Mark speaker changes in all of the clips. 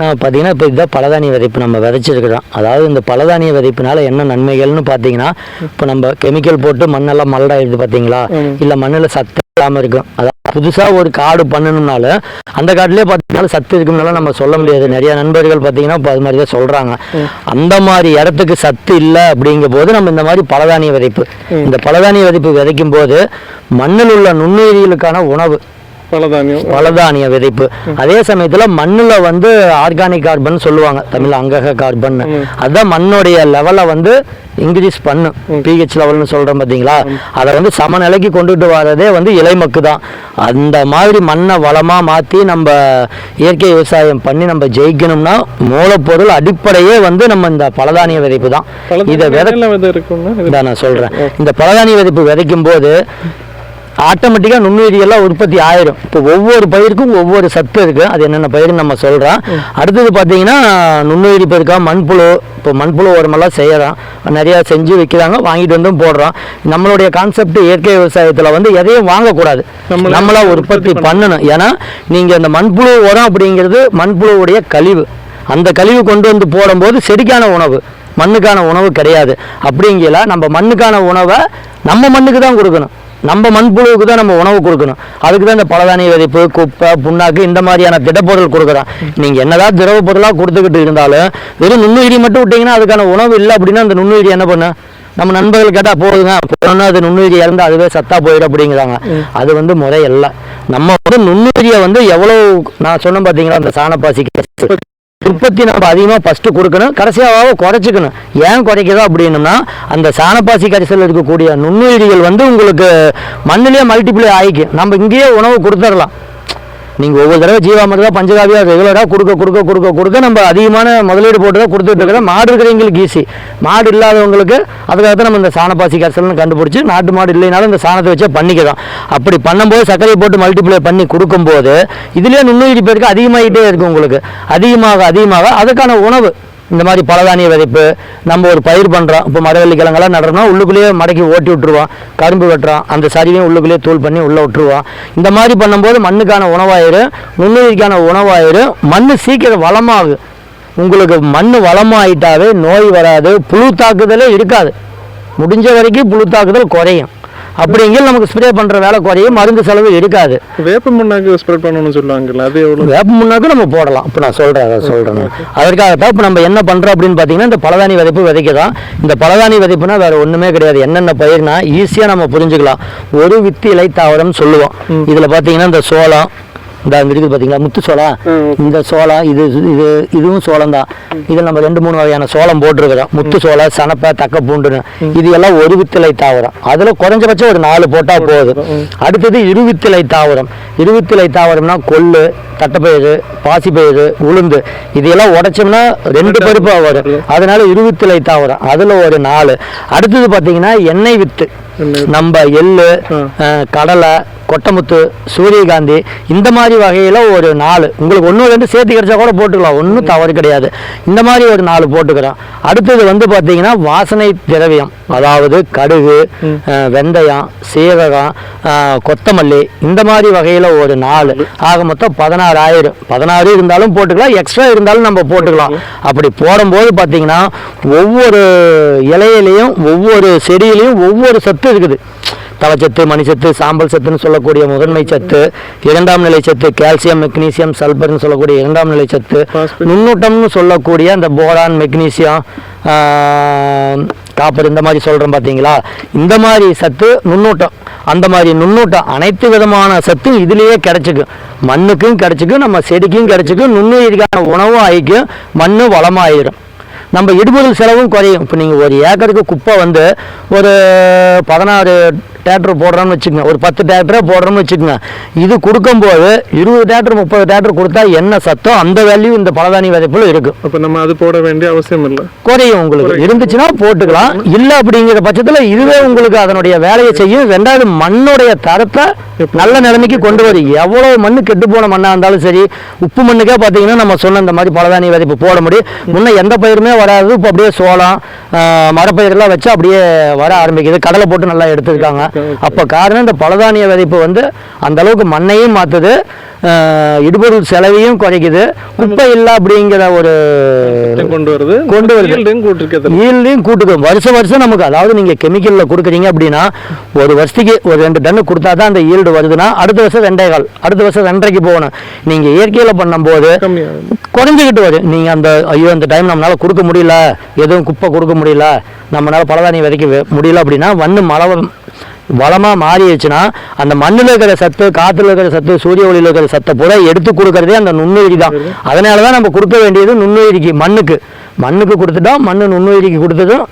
Speaker 1: நான் பார்த்தீங்கன்னா இப்போ இதுதான் பலதானிய விதைப்பு நம்ம விதைச்சிருக்கிறோம். அதாவது இந்த பலதானிய விதைப்புனால என்ன நன்மைகள்னு பார்த்தீங்கன்னா இப்போ நம்ம கெமிக்கல் போட்டு மண்ணெல்லாம் மல்லடாயிருது பார்த்தீங்களா? இல்லை மண்ணில் சத்து இல்லாமல் இருக்கும். அதாவது புதுசாக ஒரு காடு பண்ணணும்னாலும் அந்த காட்டிலே பார்த்தீங்கன்னா சத்து இருக்கும்னால நம்ம சொல்ல முடியாது. நிறைய நண்பர்கள் பார்த்தீங்கன்னா இப்போ அது மாதிரி தான் சொல்கிறாங்க அந்த மாதிரி இடத்துக்கு சத்து இல்லை அப்படிங்கும் போது நம்ம இந்த மாதிரி பலதானிய விதைப்பு. இந்த பலதானிய விதைப்பு விதைக்கும் போது மண்ணில் உள்ள நுண்ணுயிரிகளுக்கான உணவு
Speaker 2: பலதானியம்.
Speaker 1: பலதானிய விதைப்பு. அதே சமயத்துல மண்ணுல வந்து ஆர்கானிக் கார்பன் சொல்லுவாங்க. தமிழ்ல அங்கக கார்பன் அதான் மண்ணுடைய லெவலை வந்து இன்க்ரீஸ் பண்ணும் பிஹெச் லெவல்னு சொல்றோம் பாத்தீங்களா? அதை வந்து சமநிலைக்கு கொண்டுட்டு வரதே வந்து இலைமக்கு தான். அந்த மாதிரி மண்ணை வளமா மாத்தி நம்ம இயற்கை விவசாயம் பண்ணி நம்ம ஜெயிக்கணும்னா மூலப்பொருள் அடிப்படையே வந்து நம்ம இந்த பலதானிய விதைப்பு தான். இதை விதை நான் சொல்கிறேன் இந்த பலதானிய விதைப்பு விதைக்கும் போது ஆட்டோமேட்டிக்காக நுண்ணுயிரியெல்லாம் உற்பத்தி ஆயிரும். இப்போ ஒவ்வொரு பயிருக்கும் ஒவ்வொரு சத்து இருக்குது அது என்னென்ன பயிர்னு நம்ம சொல்கிறோம் அடுத்தது பார்த்தீங்கன்னா நுண்ணுயிரி பெருக்கா மண்புழு. இப்போ மண்புழு உரமெல்லாம் செய்யறோம் நிறையா செஞ்சு விற்கிறாங்க வாங்கிட்டு வந்தும் போடுறோம் நம்மளுடைய கான்செப்ட் இயற்கை விவசாயத்தில் வந்து எதையும் வாங்கக்கூடாது.
Speaker 2: நம்மளே
Speaker 1: உற்பத்தி பண்ணணும். ஏன்னா நீங்கள் இந்த மண்புழு உரம் அப்படிங்கிறது மண்புழுவுடைய கழிவு. அந்த கழிவு கொண்டு வந்து போடும்போது செடிக்கான உணவு. மண்ணுக்கான உணவு கிடையாது. அப்படிங்கல நம்ம மண்ணுக்கான உணவை நம்ம மண்ணுக்கு தான் கொடுக்கணும். நம்ம மண்புழுவுக்கு தான் நம்ம உணவு கொடுக்கணும். அதுக்கு தான் இந்த பலதானிய விதைப்பு குப்பை புண்ணாக்கு இந்த மாதிரியான திடப்பொருள் கொடுக்குறோம் நீங்கள் என்னதான் திரவ பொருளாக கொடுத்துக்கிட்டு இருந்தாலும் வெறும் நுண்ணுயிரி மட்டும் விட்டீங்கன்னா அதுக்கான உணவு இல்லை அப்படின்னா அந்த நுண்ணுயிரி என்ன பண்ண? நம்ம நண்பர்கள் கேட்டால் போதுங்க. போனோம்னா அது நுண்ணுயிரி இறந்து அதுவே சத்தா போயிடும் அப்படிங்கிறாங்க. அது வந்து முறை நம்ம வந்து நுண்ணுயிரியை வந்து எவ்வளோ நான் சொன்னேன் பார்த்தீங்களா அந்த சாணப்பாசி உற்பத்தி நம்ம அதிகமாக ஃபஸ்ட்டு கொடுக்கணும். கடைசியாக குறைச்சிக்கணும். ஏன் குறைக்கிறோம் அப்படின்னம்னா அந்த சாணப்பாசி கரிசலில் இருக்கக்கூடிய நுண்ணுயிரிகள் வந்து உங்களுக்கு மண்ணிலேயே மல்டிப்ளை ஆகிக்கும். நம்ம இங்கேயே உணவு கொடுத்துடலாம். நீங்கள் ஒவ்வொரு தடவை ஜீவாமிரதா பஞ்சகாவியா ரெகுலராக கொடுக்க கொடுக்க கொடுக்க கொடுக்க நம்ம அதிகமான முதலீடு போட்டு தான் கொடுத்துட்டு இருக்கிறோம் மாடு இருக்கிறவங்களுக்கு ஈஸி மாடு இல்லாதவங்களுக்கு அதுக்காக தான் நம்ம இந்த சாணப்பாசி கரைசல்னு கண்டுபிடிச்சி நாட்டு மாடு இல்லைனாலும் இந்த சாணத்தை வச்சே பண்ணிக்கலாம். அப்படி பண்ணும்போது சர்க்கரையை போட்டு மல்டிப்ளை பண்ணி கொடுக்கும்போது இதுலேயே நுண்ணுயிரி பெருக்கு அதிகமாகிட்டே இருக்கும் உங்களுக்கு. அதிகமாக அதிகமாக அதுக்கான உணவு இந்த மாதிரி பலதானிய விதைப்பு நம்ம ஒரு பயிர் பண்ணுறோம் இப்போ மரவள்ளி கிழங்கெல்லாம் நடுறோம்னா உள்ளுக்குள்ளேயே மடக்கி ஓட்டி விட்டுருவோம். கரும்பு வெட்டுறோம். அந்த சரிவையும் உள்ளுக்குள்ளேயே தூள் பண்ணி உள்ளே விட்டுருவோம். இந்த மாதிரி பண்ணும்போது மண்ணுக்கான உணவாயிரும் நுண்ணுயிரிக்கான உணவாயிரும் மண் சீக்கிரம் வளமாகும் உங்களுக்கு மண் வளமாயிட்டாவே நோய் வராது புழு தாக்குதலே இருக்காது. முடிஞ்ச வரைக்கும் புழு தாக்குதல் குறையும். அப்படிங்கிற நமக்கு ஸ்ப்ரே பண்ணுற வேலை குறையும் மருந்து செலவு இருக்காது
Speaker 2: வேப்ப மண்ணாக்கு ஸ்ப்ரெட் பண்ணணும்னு சொல்லுவாங்கல்ல அது எவ்வளவு?
Speaker 1: வேப்ப முன்னாக்கும் நம்ம போடலாம். இப்போ நான் சொல்கிறேன் அதை சொல்கிறேன் அதற்காகத்தான் இப்போ நம்ம என்ன பண்ணுறோம் அப்படின்னு பார்த்தீங்கன்னா இந்த பலதானி விதைப்பு விதைக்கலாம் இந்த பலதானி விதைப்புனா வேற ஒன்றுமே கிடையாது. என்னென்ன பயிர்னா ஈஸியாக நம்ம புரிஞ்சுக்கலாம். ஒரு வித்து இலை தாவரம் சொல்லுவோம் இதில் பார்த்தீங்கன்னா இந்த சோளம் இந்த அங்க இருக்குது பார்த்தீங்களா முத்து சோளம். இந்த சோளம் இது இது இதுவும் சோளம் தான். இதில் நம்ம ரெண்டு மூணு வகையான சோளம் போட்டிருக்கிறோம். முத்து சோளம் சனப்பை தக்க பூண்டுன்னு. இது எல்லாம் ஒரு வித்திலை தாவரம். அதில் குறைஞ்சபட்சம் ஒரு நாலு போட்டால் போதும். அடுத்தது இருவித்திலை தாவரம். இருவித்திலை தாவரம்னா கொள்ளு தட்டைப்பயிறு பாசிப்பயிறு உளுந்து. இதெல்லாம் உடைச்சோம்னா ரெண்டு பருப்பாக வரும். அதனால இருவித்திலை தாவரம். அதில் ஒரு நாலு. அடுத்தது பார்த்தீங்கன்னா எண்ணெய் வித்து. நம்ம எள்ளு கடலை கொட்டமுத்து சூரியகாந்தி இந்த மாதிரி வகையில் ஒரு நாலு. உங்களுக்கு ஒன்று ரெண்டு சேர்த்து கிடைச்சா கூட போட்டுக்கலாம். ஒன்றும் தவறு கிடையாது. இந்த மாதிரி ஒரு நாலு போட்டுக்கிறோம். அடுத்தது வந்து பார்த்தீங்கன்னா வாசனை திரவியம். அதாவது கடுகு வெந்தயம் சீரகம் கொத்தமல்லி இந்த மாதிரி வகையில் ஒரு நாலு. ஆக மொத்தம் பதினாறு ஆயிரம் பதினாறு இருந்தாலும் போட்டுக்கலாம். எக்ஸ்ட்ரா இருந்தாலும் நம்ம போட்டுக்கலாம். அப்படி போடும்போது பார்த்தீங்கன்னா ஒவ்வொரு இலையிலையும் ஒவ்வொரு செடியிலையும் ஒவ்வொரு சத்து இருக்குது. தவச்சத்து மணிச்சத்து சாம்பல் சத்துன்னு சொல்லக்கூடிய முதன்மை சத்து இரண்டாம் நிலை சத்து கால்சியம் மெக்னீசியம் சல்பர்னு சொல்லக்கூடிய இரண்டாம் நிலை சத்து. நுண்ணூட்டம்னு சொல்லக்கூடிய அந்த போரான் மெக்னீசியம் காப்பர் இந்த மாதிரி சொல்கிறோம் பார்த்தீங்களா இந்த மாதிரி சத்து நுண்ணூட்டம். அந்த மாதிரி நுண்ணூட்டம் அனைத்து விதமான சத்தும் இதுலேயே கிடைச்சிக்கும். மண்ணுக்கும் கிடைச்சிக்கும் நம்ம செடிக்கும் கிடைச்சிக்கும் நுண்ணுயிரிக்கான உணவும் ஆயிக்கும் மண்ணு வளமாயிரும். நம்ம இடுபொருள் செலவும் குறையும். இப்போ நீங்கள் ஒரு ஏக்கருக்கு குப்பை வந்து ஒரு பதினாறு டேட்டர் போடுறோம்னு வச்சுக்கோங்க. ஒரு பத்து டேட்டரே போடுறோம்னு வச்சுக்கோங்க. இது கொடுக்கும்போது இருபது டேட்டர் முப்பது டேட்டர் கொடுத்தா என்ன சத்தோ அந்த வேல்யூ இந்த பலதானி விதைப்புல இருக்கும்
Speaker 2: அப்ப நம்ம அது போட வேண்டிய அவசியம் இல்லை.
Speaker 1: குறையும் உங்களுக்கு. இருந்துச்சுன்னா போட்டுக்கலாம். இல்லை அப்படிங்கிற பட்சத்தில் இதுவே உங்களுக்கு அதனுடைய வேலையை செய்யும். ரெண்டாவது மண்ணுடைய தரத்தை நல்ல நிலைமைக்கு கொண்டு வரும். எவ்வளோ மண்ணு கெட்டு போன மண்ணாக இருந்தாலும் சரி உப்பு மண்ணுக்கே பார்த்தீங்கன்னா நம்ம சொன்ன இந்த மாதிரி பலதானிய விதைப்பு போட முடியும். முன்ன எந்த பயிருமே வராது. இப்போ அப்படியே சோளம் மரப்பயிரெல்லாம் வச்சு அப்படியே வர ஆரம்பிக்குது. கடலை போட்டு நல்லா எடுத்துருக்காங்க. அப்போ காரணம் இந்த பலதானிய விதைப்பு வந்து அந்த அளவுக்கு மண்ணையும் மாற்றுது இடுபொருள் செலவையும் குறைக்குது. குப்பை இல்லை அப்படிங்கிற ஒரு
Speaker 2: கொண்டு வருது.
Speaker 1: கொண்டு வருது.
Speaker 2: ஈல்டையும்
Speaker 1: கூட்டுக்கும். வருஷம் வருஷம் நமக்கு அதாவது நீங்கள் கெமிக்கலில் கொடுக்குறீங்க அப்படின்னா ஒரு வருஷத்துக்கு ஒரு ரெண்டு டன்னு கொடுத்தா தான் அந்த ஈல்டு வருதுன்னா அடுத்த வருஷம் ரெண்டே கால் அடுத்த வருஷம் ரெண்டரைக்கு போகணும். நீங்கள் இயற்கையில் பண்ணும்போது குறைஞ்சிக்கிட்டு வரும் நீங்கள் அந்த ஐயோ இந்த டைம் நம்மளால கொடுக்க முடியல. எதுவும் குப்பை கொடுக்க முடியல. நம்மளால பலதானியம் விதைக்க முடியல அப்படின்னா மண்ணு மழை வளமாக மாறிடுச்சுன்னா அந்த மண்ணில் இருக்கிற சத்து காற்றுல இருக்கிற சத்து சூரிய ஒளியில் இருக்கிற சத்தை பூரா எடுத்து கொடுக்கறதே அந்த நுண்ணுயிரி தான் அதனால தான் நம்ம கொடுக்க வேண்டியது நுண்ணுயிரிக்கு மண்ணுக்கு. மண்ணுக்கு கொடுத்துட்டோம் மண்ணு நுண்ணுயிரிக்கு கொடுத்ததும்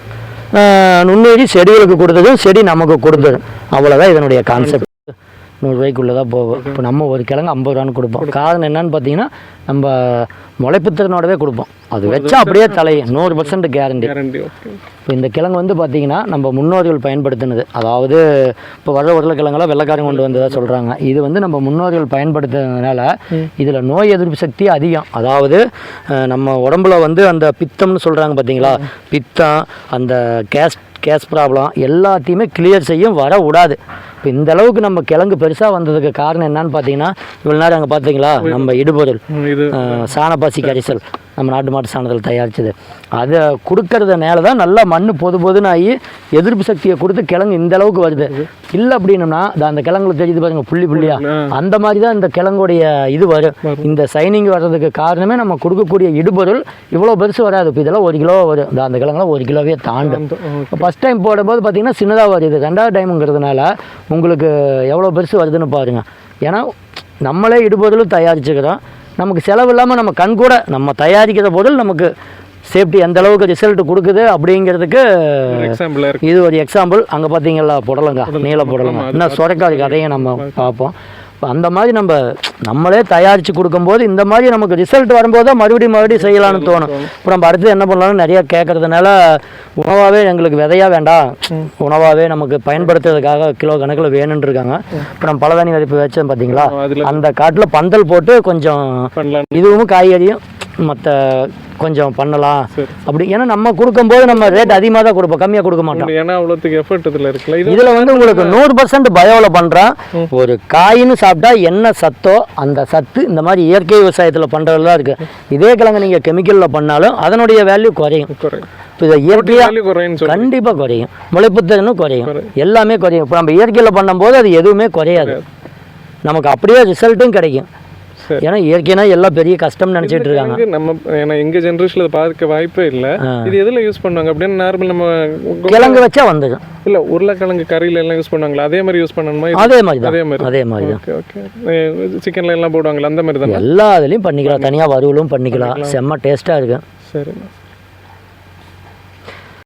Speaker 1: நுண்ணுயிரி செடிகளுக்கு கொடுத்ததும் செடி நமக்கு கொடுத்ததும். அவ்வளோதான் இதனுடைய கான்செப்ட் நூறுரூவாய்க்குள்ளே தான் போகும். இப்போ நம்ம ஒரு கிழங்கு ஐம்பது ரூபான்னு கொடுப்போம். காரணம் என்னன்னு பார்த்தீங்கன்னா நம்ம முளைப்புத்திறனோடவே கொடுப்போம். அது வச்சா அப்படியே தலையும் நூறு பர்சன்ட் கேரண்டி இப்போ இந்த கிழங்கு வந்து பார்த்தீங்கன்னா நம்ம முன்னோர்கள் பயன்படுத்தினது. அதாவது இப்போ வர உருளைக்கிழங்கெல்லாம் வெள்ளைக்காரங்க கொண்டு வந்ததாக சொல்கிறாங்க இது வந்து நம்ம முன்னோர்கள் பயன்படுத்துறதுனால இதில் நோய் எதிர்ப்பு சக்தி அதிகம். அதாவது நம்ம உடம்புல வந்து அந்த பித்தம்னு சொல்கிறாங்க பார்த்தீங்களா பித்தம் அந்த கேஸ் கேஸ் ப்ராப்ளம் எல்லாத்தையுமே கிளியர் செய்யும் வர விடாது. இப்போ இந்த அளவுக்கு நம்ம கிழங்கு பெருசாக வந்ததுக்கு காரணம் என்னன்னு பார்த்தீங்கன்னா இவ்வளோ நேரம் அங்கே பார்த்தீங்களா நம்ம இடுபொருள். சாணப்பாசி கரைசல். நம்ம நாட்டு மாட்டு சாணத்தில் தயாரிச்சது. அதை கொடுக்கறதுனால தான் நல்லா மண் பொது பொதுன்னு ஆகி எதிர்ப்பு சக்தியை கொடுத்து கிழங்கு இந்த அளவுக்கு வருது. இல்லை அப்படின்னம்னா அந்த கிழங்குல தெரியுது பாருங்க புள்ளி புள்ளியா?
Speaker 2: ஆ.
Speaker 1: அந்த மாதிரி தான் இந்த கிழங்குடைய இது வரும். இந்த சைனிங் வர்றதுக்கு காரணமே நம்ம கொடுக்கக்கூடிய இடுபொருள் இவ்வளோ பெருசு வராது. இப்போ இதெல்லாம் ஒரு கிலோ வரும். அந்த கிழங்குலாம் ஒரு கிலோவே தாண்டும். ஃபஸ்ட் டைம் போடும்போது பார்த்தீங்கன்னா சின்னதாக வருது. ரெண்டாவது டைமுங்கிறதுனால உங்களுக்கு எவ்வளோ பெருசு வருதுன்னு பாருங்கள் ஏன்னா நம்மளே இடுபொருளும் தயாரிச்சுக்கிறோம். நமக்கு செலவு இல்லாமல் நம்ம கண் கூட நம்ம தயாரிக்கிற பொருள் நமக்கு சேஃப்டி எந்த அளவுக்கு ரிசல்ட் கொடுக்குது அப்படிங்கிறதுக்கு இது ஒரு எக்ஸாம்பிள் அங்கே பார்த்தீங்களா புடலங்கா நீல புடலங்கா. இன்னும் சுரக்காய் கதையும் நம்ம பார்ப்போம். இப்போ அந்த மாதிரி நம்ம நம்மளே தயாரித்து கொடுக்கும்போது இந்த மாதிரி நமக்கு ரிசல்ட் வரும்போது தான் மறுபடியும் மறுபடியும் செய்யலாம்னு தோணும். இப்போ நம்ம அடுத்து என்ன பண்ணலாம்னு நிறைய கேட்கறதுனால உணவாகவே எங்களுக்கு விதையா வேண்டாம். உணவாகவே நமக்கு பயன்படுத்துறதுக்காக கிலோ கணக்கில் வேணும்னு இருக்காங்க. இப்போ நம்ம பலதானி விதைப்பு வச்சோம் பார்த்தீங்களா அந்த காட்டில் பந்தல் போட்டு கொஞ்சம் இதுவும் காய்கறியும் மற்ற கொஞ்சம் பண்ணலாம். அப்படி ஏன்னா நம்ம கொடுக்கும்போது நம்ம ரேட் அதிகமாக தான் கொடுப்போம். கம்மியாக கொடுக்க மாட்டோம்.
Speaker 2: ஏன்னா அவ்வளோத்துக்கு எஃபர்ட் இதுல இருக்குல்ல? இது
Speaker 1: இதுல வந்து உங்களுக்கு நூறு பர்சன்ட் பயோவில் பண்றேன் ஒரு காயின்னு சாப்பிட்டா என்ன சத்தோ அந்த சத்து இந்த மாதிரி இயற்கை விவசாயத்துல பண்றதுல தான் இருக்கு. இதே கிழங்கு நீங்க கெமிக்கல்ல பண்ணாலும் அதனுடைய வேல்யூ குறையும். இதை இயற்கையா
Speaker 2: வேல்யூ குறையுன்னு சொல்லி
Speaker 1: கண்டிப்பா குறையும். முளைப்புத்திறனும் குறையும். எல்லாமே குறையும். இப்போ நம்ம இயற்கையில பண்ணும்போது அது எதுவுமே குறையாது. நமக்கு அப்படியே ரிசல்ட்டும் கிடைக்கும். ஏன்னா இயற்கைனா எல்லாம் பெரிய கஷ்டம்னு நினைச்சிட்டு இருக்காங்க.
Speaker 2: நம்ம ஏன்னா எங்க ஜென்ரேஷன்ல பார்க்க வாய்ப்பே இல்ல. இது எதுல யூஸ் பண்ணுவாங்க அப்படின்னு நார்மல் நம்ம
Speaker 1: கிழங்கு வச்சா வந்துடும்
Speaker 2: இல்ல உருளைக்கிழங்கு கறியில எல்லாம் யூஸ் பண்ணுவாங்களா? அதே மாதிரி யூஸ் பண்ணணுமா?
Speaker 1: அதே மாதிரி
Speaker 2: அதே மாதிரி.
Speaker 1: அதே மாதிரி
Speaker 2: ஓகே ஓகே சிக்கன்ல எல்லாம் போடுவாங்களா? அந்த மாதிரி தானே?
Speaker 1: எல்லா இதுலேயும் பண்ணிக்கலாம். தனியாக வறுவலும் பண்ணிக்கலாம். செம்ம டேஸ்ட்டாக இருக்கும்
Speaker 2: சரிண்ணா